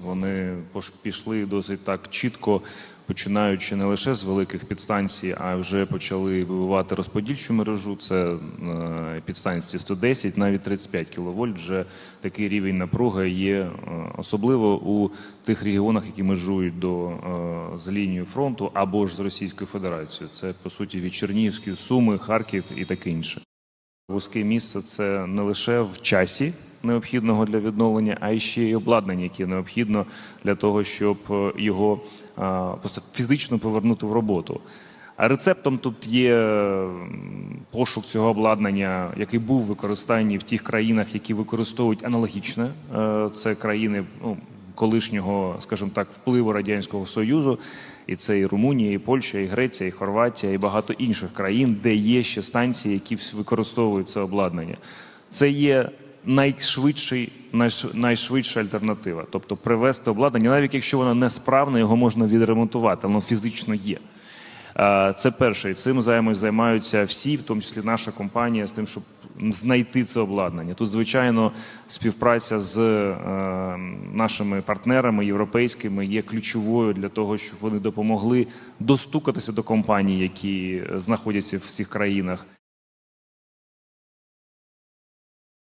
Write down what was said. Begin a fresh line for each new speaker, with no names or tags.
Вони пішли досить так чітко, починаючи не лише з великих підстанцій, а вже почали вибивати розподільчу мережу. Це е, підстанції 110, навіть 35 кВт. Вже такий рівень напруги є, е, особливо у тих регіонах, які межують до е, з лінією фронту або ж з Російською Федерацією. Це по суті від Чернігівської Суми, Харків і таке інше. Вузьке місце це не лише в часі необхідного для відновлення, а ще й обладнання, яке необхідно для того, щоб е, його просто фізично повернути в роботу. А рецептом тут є пошук цього обладнання, який був в використанні в тих країнах, які використовують аналогічне. Е, Це країни ну, колишнього, скажімо так, впливу радянського союзу, і це і Румунія, і Польща, і Греція, і Хорватія, і багато інших країн, де є ще станції, які використовують це обладнання. Це є найшвидший, найш- найшвидша альтернатива. Тобто привезти обладнання, навіть якщо воно несправне, його можна відремонтувати, воно фізично є. Це перше, і цим займаються, займаються всі, в тому числі наша компанія, з тим, щоб знайти це обладнання. Тут, звичайно, співпраця з е, нашими партнерами європейськими є ключовою для того, щоб вони допомогли достукатися до компаній, які знаходяться в цих країнах.